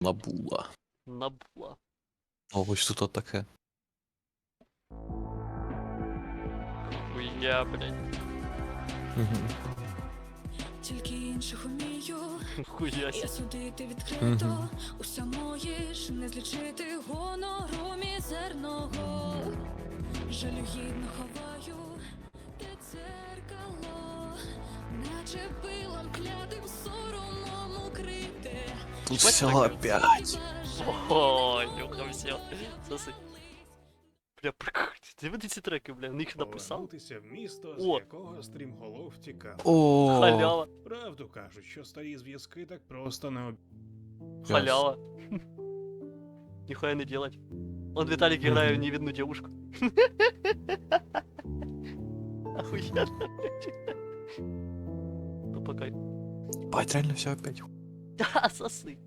Набула. Набула. О, ось тут от таке. Хуя, блядь. Тільки інших умію, Хуя я судити відкрито, Мгм. уся моїш не злічити гонору мізерного. Жалюгідно ховаю те дзеркало, наче пилом клятим укрите. Тут Ебать, все так. опять. Ой, нюхам все. Соси. Бля, прикольно. Дивіться ці треки, бля, них написав. Повернутися в місто, з О. якого стрімголов втікав. О, Халява, Правду кажуть, що старі зв'язки так просто не об... халява. Нихуя не делать. Он Виталик играет в невидную девушку. Охуенно. Ну пока. Бать, реально все опять. Да, сосы.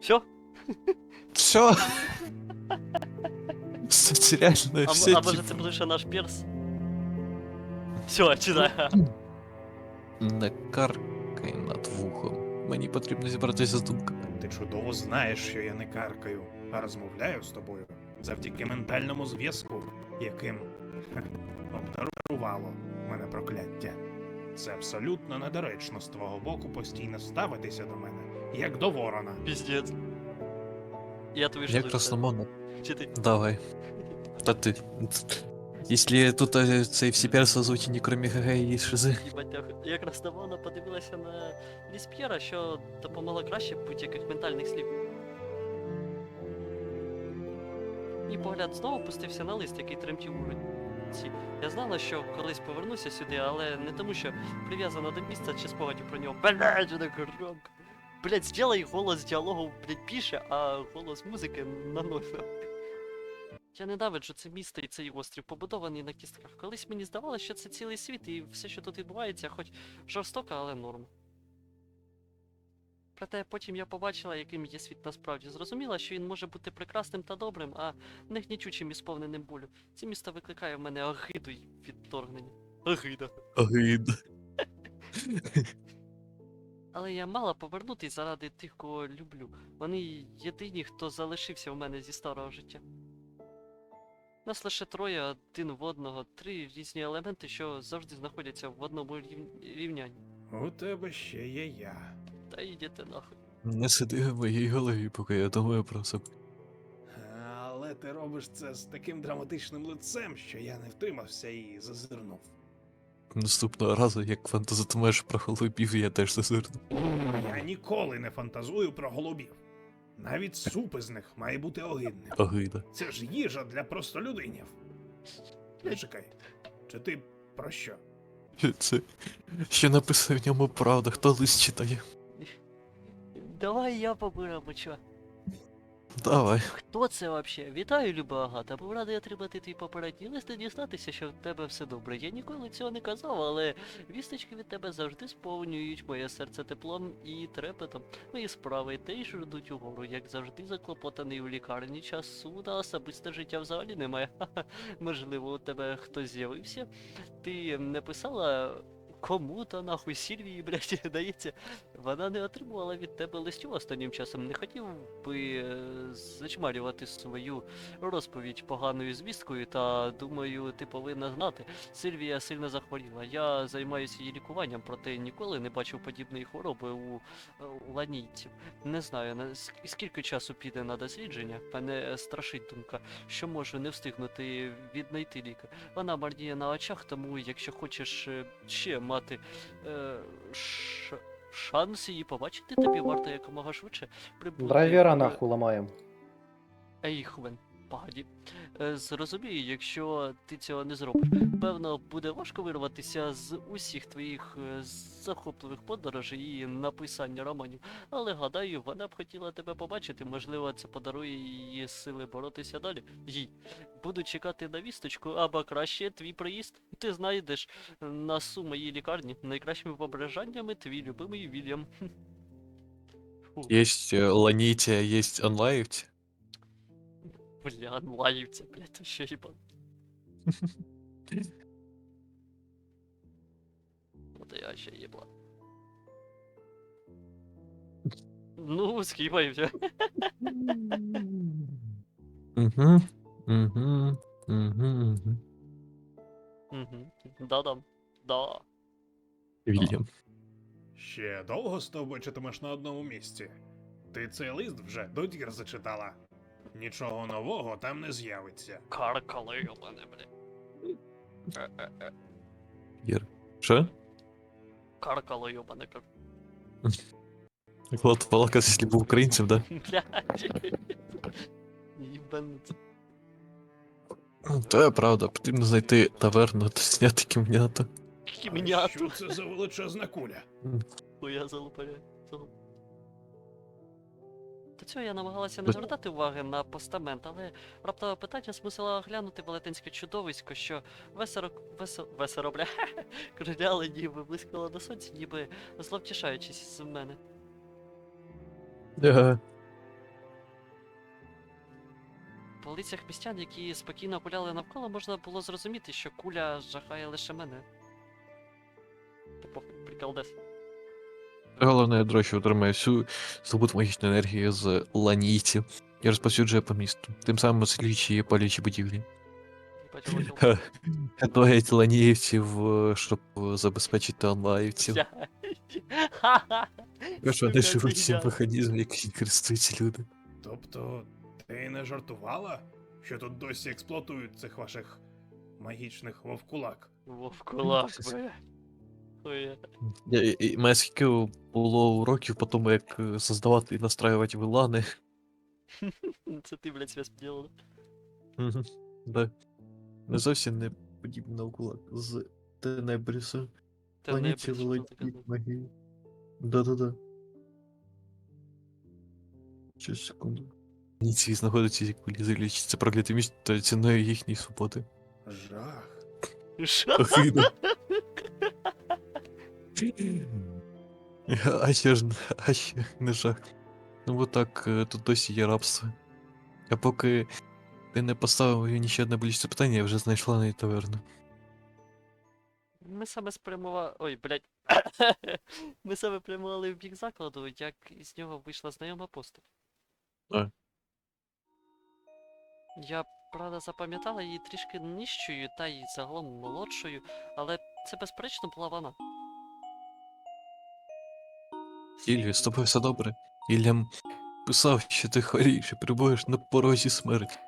Все? Все. Це реально А, все. м- а може це буде ще наш перс? Все, читай. Не каркай над вухом. Мені потрібно зібратися з думками. Ти чудово знаєш, що я не каркаю, а розмовляю з тобою завдяки ментальному зв'язку, яким хе, обдарувало мене прокляття. Це абсолютно недоречно з твого боку постійно ставитися до мене, як до ворона. Пиздец. Я твою Я красномовно. Чи ти? Давай. Та ти. Якщо тут е, цей всі перси озвучені, крім ГГ і Шизи. Я- красномовно подивилася на Лісп'єра, що допомогло краще будь-яких ментальних слів. Мій погляд знову опустився на лист, який тремтів у руці. Я знала, що колись повернуся сюди, але не тому, що прив'язана до місця чи спогадів про нього. Блядь, вона громко. Блядь, сделай голос діалогу, блядь, більше, а голос музики на. Я ненавиджу це місто і цей острів, побудований на кістках. Колись мені здавалося, що це цілий світ, і все, що тут відбувається, хоч жорстоко, але норм. Проте потім я побачила, яким є світ насправді. Зрозуміла, що він може бути прекрасним та добрим, а не гнічучим і сповненим болю. Це місто викликає в мене огиду й відторгнення. Огида. Огид. Але я мала повернутись заради тих, кого люблю. Вони єдині, хто залишився в мене зі старого життя. Нас лише троє, один в одного, три різні елементи, що завжди знаходяться в одному рівнянні. У тебе ще є я. Та йдете нахуй. Не сиди в моїй голові, поки я думаю про себе. Але ти робиш це з таким драматичним лицем, що я не втримався і зазирнув. Наступного разу, як фантазатимеш про голубів, я теж зазирну. Я ніколи не фантазую про голубів. Навіть суп із них має бути огидним. Огида. Це ж їжа для простолюдинів. Не чекай. Чи ти про що? Це. Що написав в ньому правда, хто лист читає? Давай я поберемо, чо. Давай. Хто це вообще? Вітаю, люба Агата. Був радий отримати твій попередній лист і дізнатися, що в тебе все добре. Я ніколи цього не казав, але вісточки від тебе завжди сповнюють моє серце теплом і трепетом. Мої справи теж ждуть угору, як завжди заклопотаний у лікарні. Часу на особисте життя взагалі немає. Ха-ха. Можливо, у тебе хтось з'явився. Ти не писала. Кому то нахуй Сільвії, блядь, здається, вона не отримувала від тебе листів останнім часом. Не хотів би е, зачмарювати свою розповідь поганою звісткою, та думаю, ти повинна знати. Сильвія сильно захворіла. Я займаюся її лікуванням, проте ніколи не бачив подібної хвороби у, е, у ланійців. Не знаю, на скільки часу піде на дослідження. Мене страшить думка, що можу не встигнути віднайти ліка. Вона марніє на очах, тому якщо хочеш е, ще мати е, ш... шанс її побачити, тобі варто якомога швидше прибути. Драйвера нахуй ламаємо. Ейхвен, погоді. Е, Зрозумію, якщо ти цього не зробиш. Певно, буде важко вирватися з усіх твоїх е, захопливих подорожей і написання романів. Але гадаю, вона б хотіла тебе побачити. Можливо, це подарує її сили боротися далі. Їй. Буду чекати на вісточку, або краще твій приїзд. Ти знайдеш нас у моїй лікарні. Найкращими побажаннями твій любимий Вільям. Есть э, ланития, есть онлайвти. Бля, онлайнівця, блядь, то що їбан. Настояща єбла. Ну, скіпаємося. Угу. Угу. Угу. Угу. Да-дам. Да. Вільям. Ще довго стовбичитимеш на одному місці. Ти цей лист вже до дір зачитала. Нічого нового там не з'явиться. Каркали у мене, бля. Е-е-е. Єр. Що? Каркало йобане, кар... Влад Палакас, якщо був українцем, да? Блядь. Їбанець. Та правда, потрібно знайти таверну та зняти кімняту. А Кімняту. Що це за величезна куля? Хуя залупаря. До цього я намагалася не звертати уваги на постамент, але раптове питання змусило оглянути велетенське чудовисько, що весело, весело, весело, бля, криляло ніби блискало на сонці, ніби зловтішаючись з мене. Ага. По лицях містян, які спокійно гуляли навколо, можна було зрозуміти, що куля жахає лише мене. Похуй, приколдес. Головне ядро, що отримає всю здобут магічної енергії з ланійців і розповсюджує по місту, тим самим осліюючи і палючі будівлі. Готують ланіївців, е, щоб забезпечити онлайвців. Що вони живуть цим механізмом, який користуються люди. Тобто, ти не жартувала, що тут досі експлуатують цих ваших магічних вовкулак? Вовкулак, бля. Я- і- Мене скільки було уроків по тому, як е, создавати і настраювати вилани. Це ти, блядь, себе споділила. Да. Не зовсім не подібний на кулак з не Планеті великій магії. Да-да-да. Щас, секунду. Ніці знаходиться зі кулі залічить. Це прокляте місто ціною їхньої свободи. Жах. Що? А ще ж а ще не жах. Ну так, е, тут досі є рабство. А поки ти не поставив мені ще одне болюче питання, я вже знайшла на таверну. Ми саме спрямували. Ой, блядь. Ми саме прямували в бік закладу, як із нього вийшла знайома постать. А. Я, правда, запам'ятала її трішки нижчою та й загалом молодшою, але це безперечно була вона. Іллі, з тобою все добре. Іллям писав, що ти хворієш і перебуваєш на порозі смерті.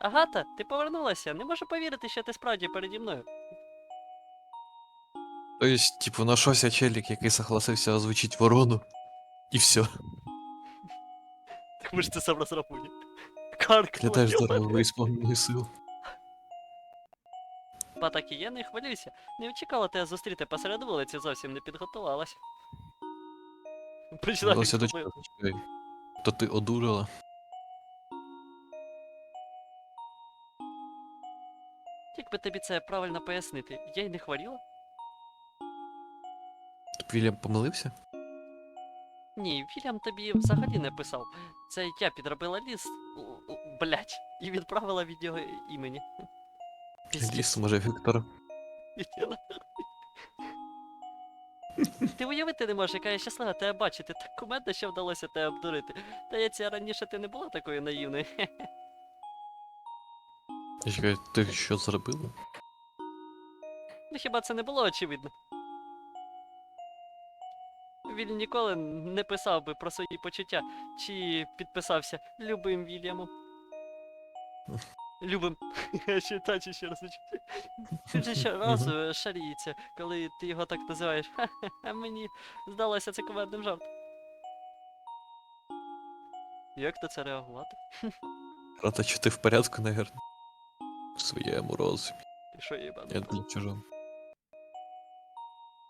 Агата, ти повернулася. Не можу повірити, що ти справді переді мною. Тобто, типу, нашовся челік, який согласився озвучити ворону, і все. Так ми ж ти сам розрахує. Карк. Я теж зараз висповнений сил. Па так і є, не хвилюйся. Не очікувала тебе зустріти посеред вулиці, зовсім не підготувалася. До зробила. чекай. То ти одурила. Як би тобі це правильно пояснити? Я й не хворіла? Тобто Вільям помилився? Ні, Вільям тобі взагалі не писав. Це я підробила у- блять, і відправила від його імені. Ліс, може, Віктор. Хотіла. Ти уявити не можеш, яка я щаслива тебе бачити. Так кумедно, що вдалося тебе обдурити. Здається, раніше ти не була такою наївною. Я чекаю, ти що зробила? Ну хіба це не було очевидно? Він ніколи не писав би про свої почуття, чи підписався любим Вільямом. Любим. ще чи ще раз не. Він же щоразу шаріється, коли ти його так називаєш. А мені здалося це кумедним жартом. Як на це реагувати? Рада, що ти в порядку, наверно. В своєму розумі. Ти що їбанута? Я для чужого.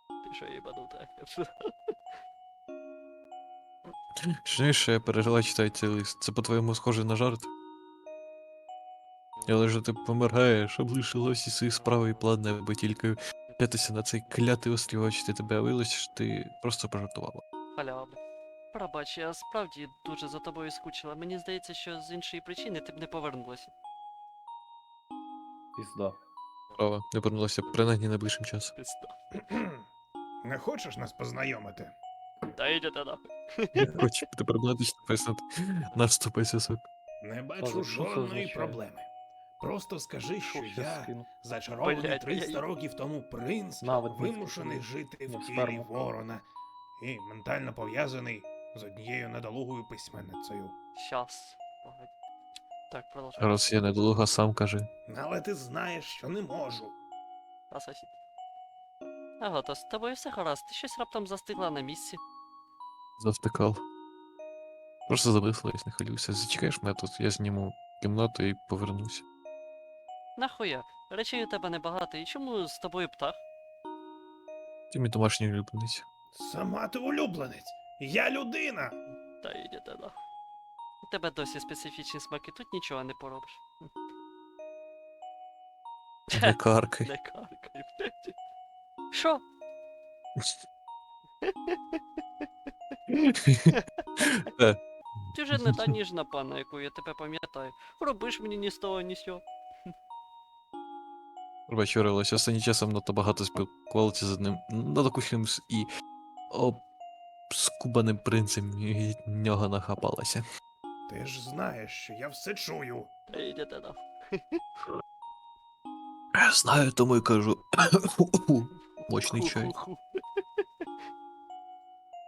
Ти що їбанута? Знаєш, що я пережила читати цей лист. Це по-твоєму схоже на жарт? Але ж ти помираєш, облишила всі свої справи і плани, аби тільки п'ятися на цей клятий острів, очі тебе що ти просто пожартувала. Халява. Пробач, я справді дуже за тобою скучила. Мені здається, що з іншої причини ти б не повернулася. Пізда. Права, не повернулася принаймні найближчим часом. Пизда. Не хочеш нас познайомити? Та йдете нахуй. Не хочу бути проблематично пояснити наш стопий зв'язок. Не бачу що це жодної означає? проблеми. Просто скажи, що Щас я, скину. зачарований Блядь, 300 я- років тому принц, Навіть не вимушений скину. жити Ну, в тілі сперму. ворона і ментально пов'язаний з однією недолугою письменницею. Щас. Погодь. Так, продовжуй. Раз я недолуга, сам кажи. Але ти знаєш, що не можу. Асасін. Ага, то з тобою все гаразд. Ти щось раптом застигла на місці. Завтикав. Просто замислилась, не хвилюйся. Зачекаєш мене тут, я зніму кімнату і повернуся. Нахуя? Речей у тебе небагато, і чому з тобою птах? Ти мій домашній улюбленець. Сама ти улюбленець. Я людина. Та йдете нахуй. У тебе досі специфічні смаки, тут нічого не поробиш. Не каркай. Не каркай, блядь. Що? Е, Ти вже не та ніжна пана, яку я тебе пам'ятаю. Робиш мені ні з того, ні з сього. Пробач, Орелось, останнім часом надто багато спілкувалися з одним надокухим і обскубаним принцем і від нього нахапалася. Ти ж знаєш, що я все чую. Йдете нахуй. Знаю, тому й кажу. Мощний чай.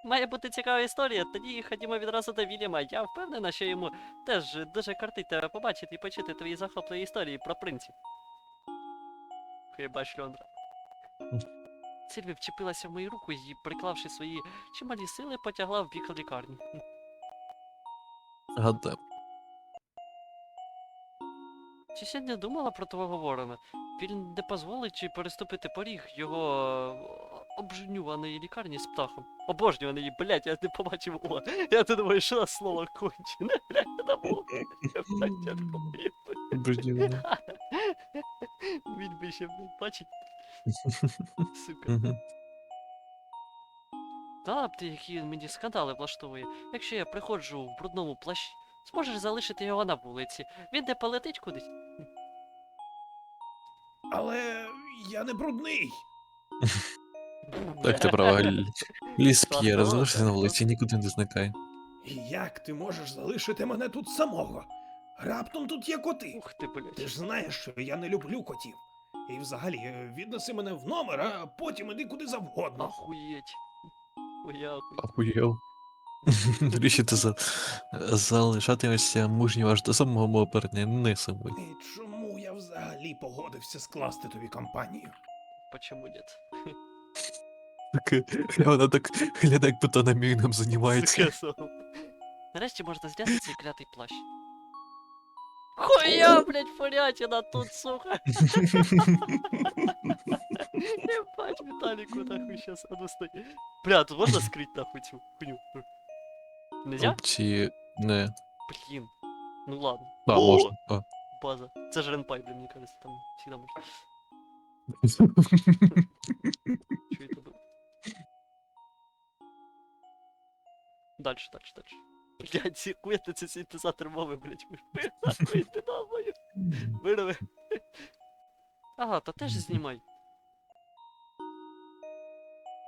Має бути цікава історія, тоді ходімо відразу до Вільяма. Я впевнена, що йому теж дуже картить тебе побачити і почути твої захопливі історії про принців. Хіба шльондра. Сильві вчепилася в мою руку і, приклавши свої чималі сили, потягла в бік лікарні. Гадаю. Чи ще не думала про твого ворона? Він не дозволить чи переступити поріг його обженюваної лікарні з птахом. Обожнюваної, блять, я не побачив о. Я ти думаю, що слово кончене, блять, на я думаю, Обожнювано. Він би ще блядь, бачить. Сука. Б ти, які мені скандали влаштовує. Якщо я приходжу в брудному плащі, зможеш залишити його на вулиці. Він не полетить кудись. Але я не брудний. Так, ти права. Л- Ліс п'є, розлишся на вулиці, нікуди не зникай. І як ти можеш залишити мене тут самого? Раптом тут є коти. Ух ти, блять. Ти ж знаєш, що я не люблю котів. І взагалі, е, віднеси мене в номер, а потім іди куди завгодно. Охуєть. Уяхуй. Ахуєв. Ріші за... залишатимешся мужнім аж до самого мого повернення, не сумуй. І чому я взагалі погодився скласти тобі компанію? Почему нет? Так, вона так глядає, як будто намігном займається. Нарешті можна зняти цей клятий плащ. Хуя, блядь, фурятина тут, сука. Ебать, Виталику нахуй сейчас, а ну стой. Бля, тут можно скрыть нахуй цю хуйню? Нельзя? Опції не. Блин. Ну ладно. А, О, можна. А. База. Это же ренпай, блин, мне кажется, там всегда можно. Что это было? Дальше, дальше, дальше. Блядь, секует це синтезатор мови, блядь. Нахуй ти нахуй. Вирви. Ага, та теж знімай.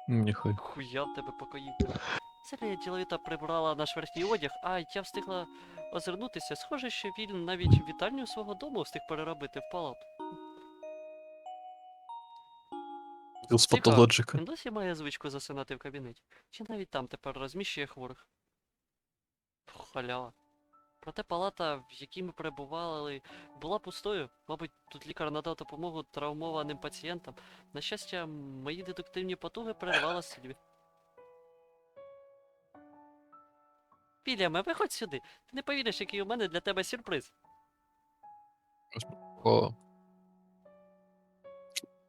Ніхай. Хуя в тебе покоїв. Селія діловіта прибрала наш верхній одяг, а я встигла озирнутися. Схоже, що він навіть вітальню свого дому встиг переробити в палату. З патологіка. Він досі має звичку засинати в кабінеті. Чи навіть там тепер розміщує хворих? Халява. Проте палата, в якій ми перебували, була пустою. Мабуть, тут лікар надав допомогу травмованим пацієнтам. На щастя, мої дедуктивні потуги перервала Сильві. Вільяме, виходь сюди. Ти не повіриш, який у мене для тебе сюрприз. О.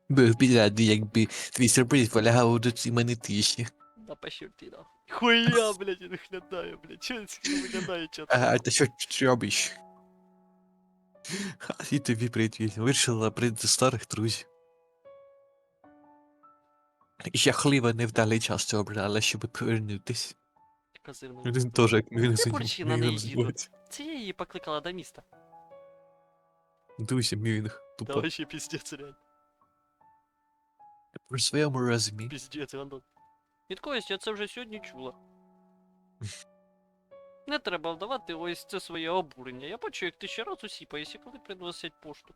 Би радий, якби твій сюрприз полягав у доціменитіші. На пощурті, нахуй. Хуя, блядь, він виглядає, блядь. Чого він виглядає чого? А ти що робиш? Ха, і тобі привіт, Вільям. Вирішила прийти старих друзів. Жахливо невдалий час ти обрала, щоб повернутись. Козирний. Він теж як він Ти бурчина, не їду. називається. Це я її покликала до міста. Друзі, Мюнг. Та Тупо. вообще пиздец, реально. При своєму розумі. Піздець, Антон. Від когось я це вже сьогодні чула. Не треба вдавати ось це своє обурення. Я бачу, як ти ще раз усіпаєшся, коли приносять пошту.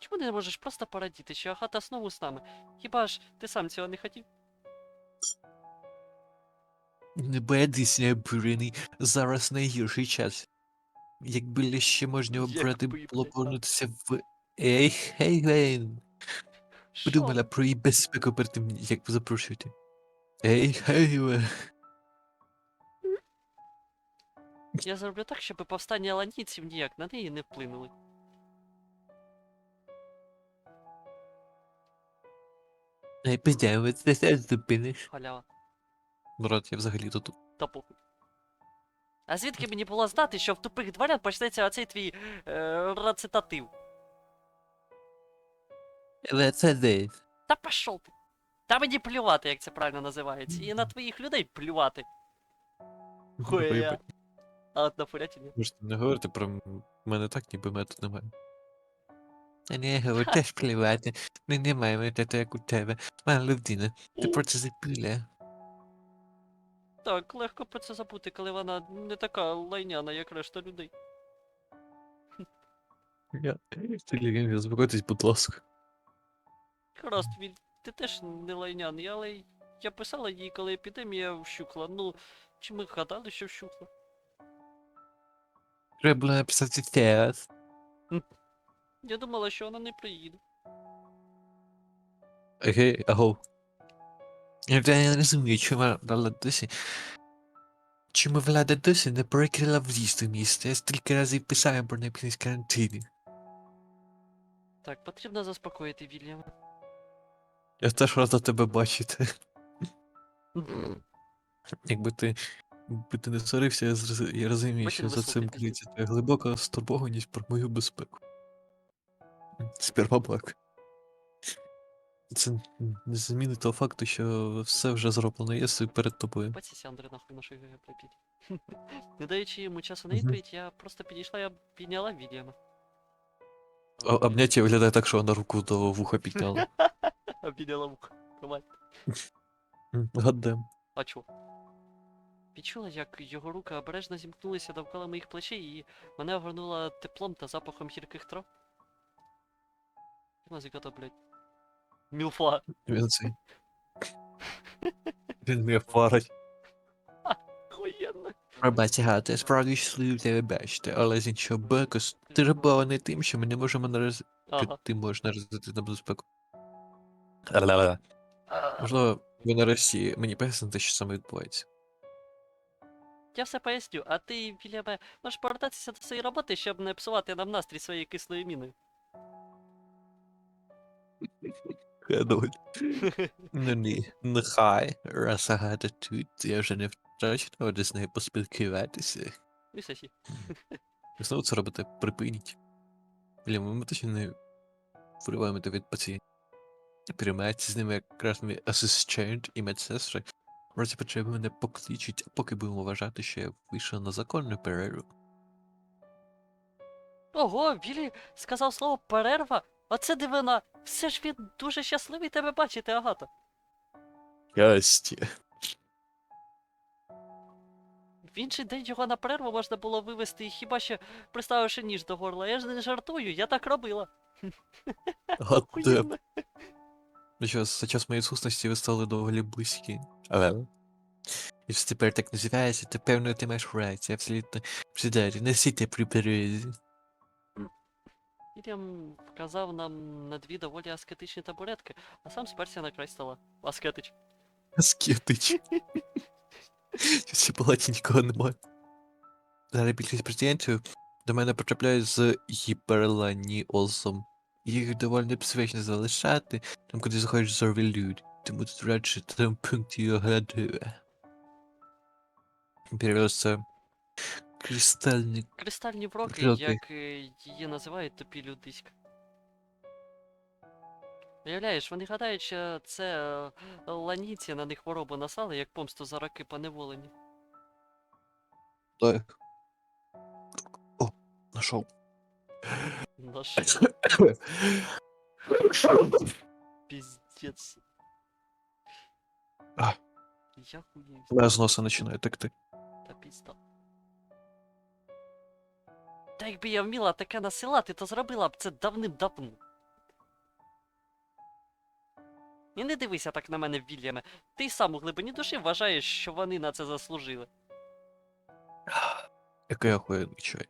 Чому ти не можеш просто порадіти, що Агата знову з нами? Хіба ж ти сам цього не хотів? Не байдись, обурений. Зараз найгірший час. Якби ще можна обрати було повернутися в Ейхейвен. Подумала про її безпеку перед тим, як запрошувати. Ейхейвен. Я зроблю так, щоб повстання ланійців ніяк на неї не вплинули. Ей, підемо, ти теж зупиниш. Халява. Брат, я взагалі тут. Та похуй. А звідки мені було знати, що в тупих дворян почнеться оцей твій е, рецитатив? Але це десь. Та пішов ти. Та мені плювати, як це правильно називається. І на твоїх людей плювати. Хуя. А от на фурятині. Можете не говорити про мене так, ніби мене тут немає. А не, говорю, теж плювати. Ми не маємо те, як у тебе. Мала людина, ти про це забула. Так, легко про це забути, коли вона не така лайняна, як решта людей. Я... Тільки заспокойтесь, будь ласка. Гаразд, він, ти теж не лайняний, але я писала їй, коли епідемія вщукла. Ну, чи ми гадали, що вщукла? Треба було написати зараз. Я думала, що вона не приїде. Окей, аго. Я не розумію, чому влада досі. Чому влада досі не перекрила в'їзд у місто? Я стільки разів писав про необхідність карантину. Так, потрібно заспокоїти Вільяма. Я теж рада тебе бачити. Якби ти, якби ти не сварився, я, зроз- я розумію, що за цим криється твоя глибока стурбованість про мою безпеку. Сперва бак. Це не змінить того факту, що все вже зроблено, я стою перед тобою. Бачися, Андре, нахуй нашу ГГ припіть. Не даючи йому часу на відповідь, я просто підійшла і обійняла Вільяма. Обняття виглядає так, що вона руку до вуха підняла. Вуха. Промай. Гаддем. А чо? Відчула, як його руки обережно зімкнулися довкола моїх плечей і мене огорнула теплом та запахом гірких трав. Мазиката, блядь. Мілфа. Він цей. Він мене парить. Охуєнно. Пробач, я справді щасливий тебе бачити, але з іншого боку, стурбований тим, що ми не можемо нараз... Ага. Ти можеш наразити на безпеку. Ла-ла-ла. Можливо, ви нарешті мені поясните, що саме відбувається. Я все поясню, а ти, Вільяме, можеш повертатися до своєї роботи, щоб не псувати нам настрій своєю кислою міною. Гадоль. Ну ні, нехай, раз Агата тут, я вже не втрачено, де з нею поспілкуватися. Висосі. Ви знову це робите, припиніть. Блін, ми точно не вриваємо те від пацієнтів. Приймається з ними якраз мій асистент і медсестри. В разі потреби мене покличуть, а поки будемо вважати, що я вийшов на законну перерву. Ого, Вілі сказав слово перерва. Оце дивина. Все ж він дуже щасливий тебе бачити, Агата. Ясті. В інший день його на перерву можна було вивести, хіба що приставивши ніж до горла. Я ж не жартую, я так робила. Охуєнно. Ну за час моєї відсутності ви стали доволі близькі. Але. Якщо тепер так називається, то певно ти маєш рацію, абсолютно всідарі, носите при перерві. Вільям вказав нам на дві доволі аскетичні табуретки, а сам сперся на край стола. Аскетич. Аскетич. В палаті нікого немає. Зараз більшість пацієнтів до мене потрапляють з гіперланіозом. Їх доволі небезпечно залишати, там куди заходять зорві люди. Тому тут радше там пункті оглядує. Перевелось це кристальний Кристальні вроки, як е, її називають тупі людиська. Уявляєш, вони гадають, що це е, ланіці на них хворобу насали, як помсту за роки поневолення. так. О, нашов. На що? Піздець. А. Я хуєю. Я з носа починаю текти. Та пізда. Та якби я вміла таке насилати, то зробила б це давним-давно. І не дивися так на мене, Вільяме. Ти сам у глибині душі вважаєш, що вони на це заслужили. Який охуєнний чай.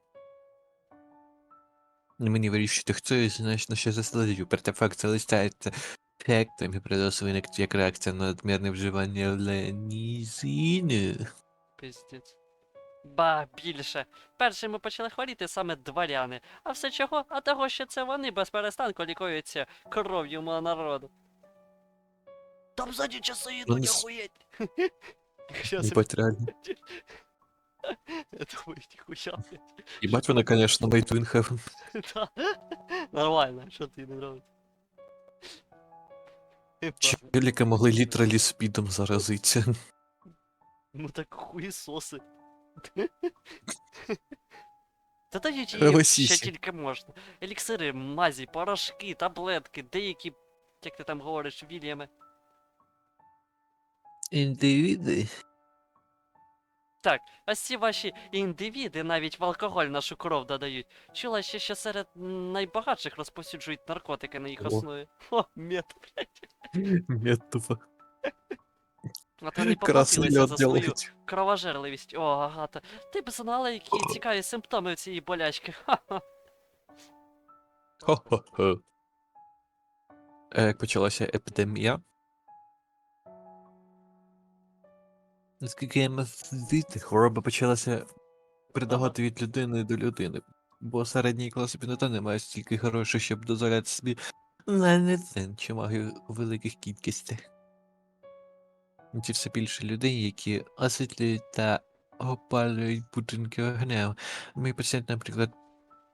Не мені вирішити, хто і знаєш, на що заслужив. Артефакт залишається ефектом і приносить виник як реакція на надмірне вживання ленізини. Пиздець. Ба, більше. Першими почали хворіти саме дворяни. А все чого? А того, що це вони без перестанку лікуються кров'ю мого народу. Там ззаді часи йдуть, не охуєть. Щас Ебать, реально. Я думаю, ніхуя, блядь. Ебать вона, конечно, made to in heaven. Да. Нормально, що ти не робиш? Челіка могли літралі спідом заразитися. Ну так хуєсоси. Та дають їм Кровосісі. ще тільки можна. Еліксири, мазі, порошки, таблетки, деякі, як ти там говориш, Вільяме. Індивіди. Так, ось ці ваші індивіди навіть в алкоголь нашу кров додають. Чула ще, що серед найбагатших розповсюджують наркотики на їх О. основі. О, мед, блядь. Метова. От вони Красний поплатилися льод за свою кровожерливість. О, Агата. Ти б знала, які цікаві симптоми цієї болячки. Ха-ха. Хо-хо-хо. Е, Як почалася епідемія. Наскільки я судити, хвороба почалася передавати від людини до людини. Бо середній клас біднота не має стільки грошей, щоб дозволяти собі ланецен чи магію у великих кількостях. Ці все більше людей, які освітлюють та опалюють будинки огнем. Мій пацієнт, наприклад,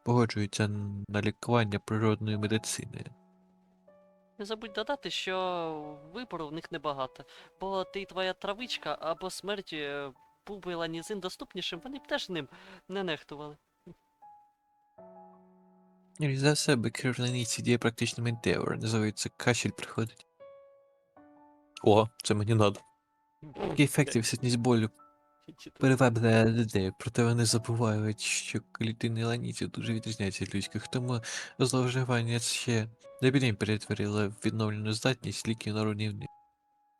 погоджується на лікування природною медициною. Не забудь додати, що вибору в них небагато, бо ти твоя травичка або смерть е, був би ланізин доступнішим, вони б теж ним не нехтували. І за себе керівниці діє практично ментеор, називається кашель приходить. О, це мені надо. Такий ефект і відсутність болю привабливе людей, проте вони забувають, що клітини ланіці дуже відрізняються від людських, тому зловживання ще не білім перетворило відновлену здатність ліків на рівні.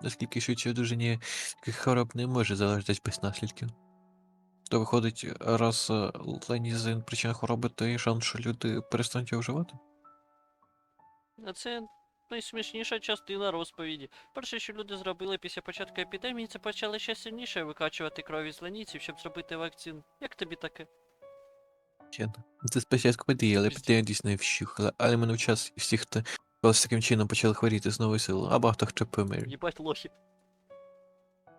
Наскільки швидше одужання хвороб не може залежати без наслідків. То виходить, раз е, ланізин причина хвороби, то є шанс, що люди перестануть його вживати? А це найсмішніша частина розповіді. Перше, що люди зробили після початку епідемії, це почали ще сильніше викачувати крові з ланійців, щоб зробити вакцину. Як тобі таке? Чесно. Це спочатку подіяли, потім дійсно вщухла, але минув час і всі, хто ось таким чином почали хворіти з новою силою, а багато хто помер. Їбать лохи.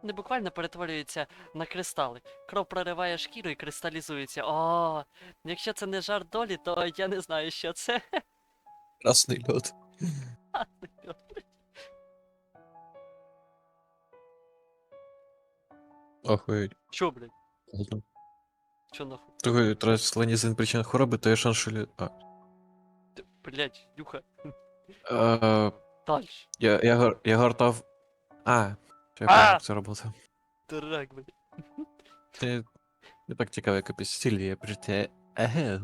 Не буквально перетворюється на кристали. Кров прориває шкіру і кристалізується. О, якщо це не жар долі, то я не знаю, що це. Красний льод. Охуєть. Чо, блядь? Ладно. Нахуй? Другий раз ланізин причина хвороби, то є шанс. А. Ти, Блядь, Юха. Е, Дальше. я, я, я гортав... А, що я А! пам'ятаю, як це робота. Дурак, блядь. Це не так цікаво, як якось Сильвія, проте... Еге.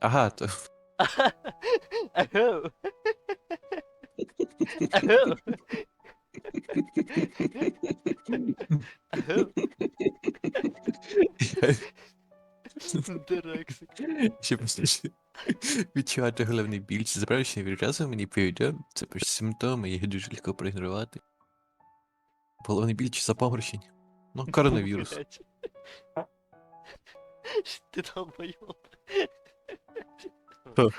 Ага, то... Аху. Аху. Дурак, сука. Ще просто відчувати головний біль, це заправочний від часу мені повідомляє, це просто симптоми, їх дуже легко проігнорувати. Головний біль чи запаморочень? Ну, коронавірус. Блядь. Ты долбоёб. Что?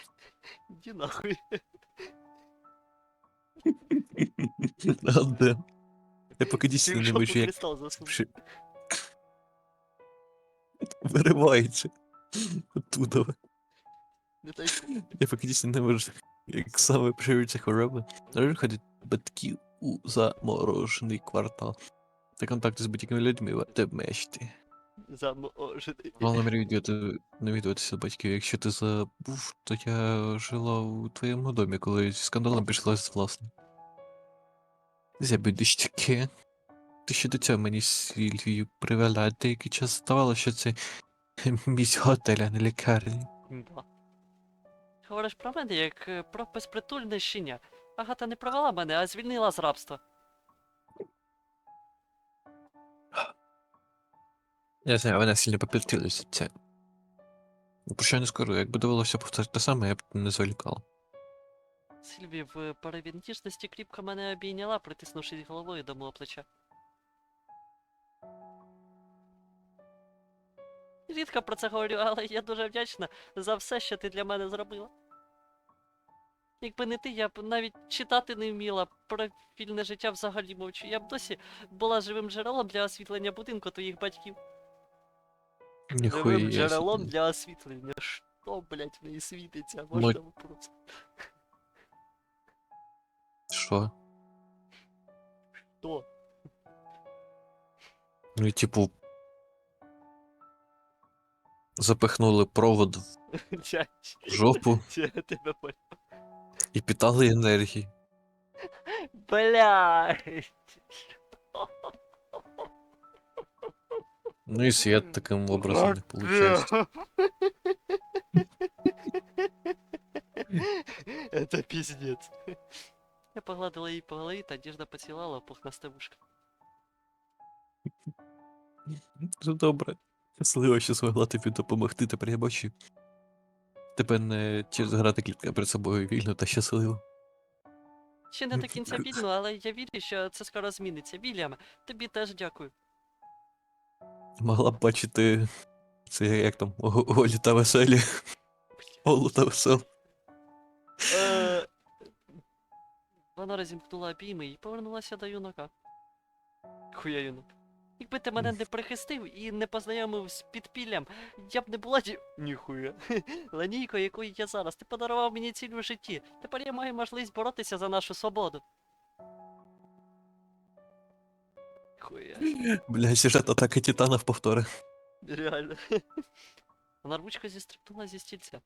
Иди нахуй. Ладно. Я поки дійсно не бачу, як кристалл виривається. Оттуда. Я поки дійсно не можу, як саме поширюється хвороба. Наразі ходять батьки у заморожений квартал. Та контакти з будь-якими людьми варто обмежити. Заможений. Володимир відвідати, навідуватися батьків. Якщо ти забув, то я жила у твоєму домі, коли зі скандалом пішла з власне. Зябідищики. Ти ще до цього мені з Сільвією привела деякий час здавалося, що це місць готель, а не лікарні. Да. Говориш про мене як е, про безпритульне щеня. Агата не провела мене, а звільнила з рабства. Я знаю, вона сильно попілтилася це. Ну, Про що не скажу, якби довелося повторити те саме, я б не зволікала. Сильві в пориві ніжності кріпко мене обійняла, притиснувшись головою до мого плеча. Рідко про це говорю, але я дуже вдячна за все, що ти для мене зробила. Якби не ти, я б навіть читати не вміла, про вільне життя взагалі мовчу. Я б досі була живим джерелом для освітлення будинку твоїх батьків. Ніхуя. Джерелом для освітлення. Що, блять, в неї світиться? Можна вопрос? Що? Що? Ну і типу. Запихнули провод в жопу і питали енергії. Блядь. Ну і світ таким образом не виходить. Это пиздец. Я погладила її по голові та ніжно поцілала в пухнасте вушко. Все добре. Щасливо, що змогла тобі допомогти, тепер я бачу. Тебе не через грати кілька перед собою вільно та щасливо. Ще не до кінця вільно, але я вірю, що це скоро зміниться. Вільям, тобі теж дякую. Могла б бачити це як там О- Олі та веселі. Олу та весел. Е, Вона розімкнула обійми і повернулася до юнака. Хуя юнак. Якби ти мене не прихистив і не познайомив з підпіллям, я б не була ді... Ніхуя. Ланійкою, якою я зараз. Ти подарував мені ціль у житті. Тепер я маю можливість боротися за нашу свободу. Хуя. Бля, сюжет атака титанов повторы. Реально. Нарвучка здесь зістрибнула здесь стільця.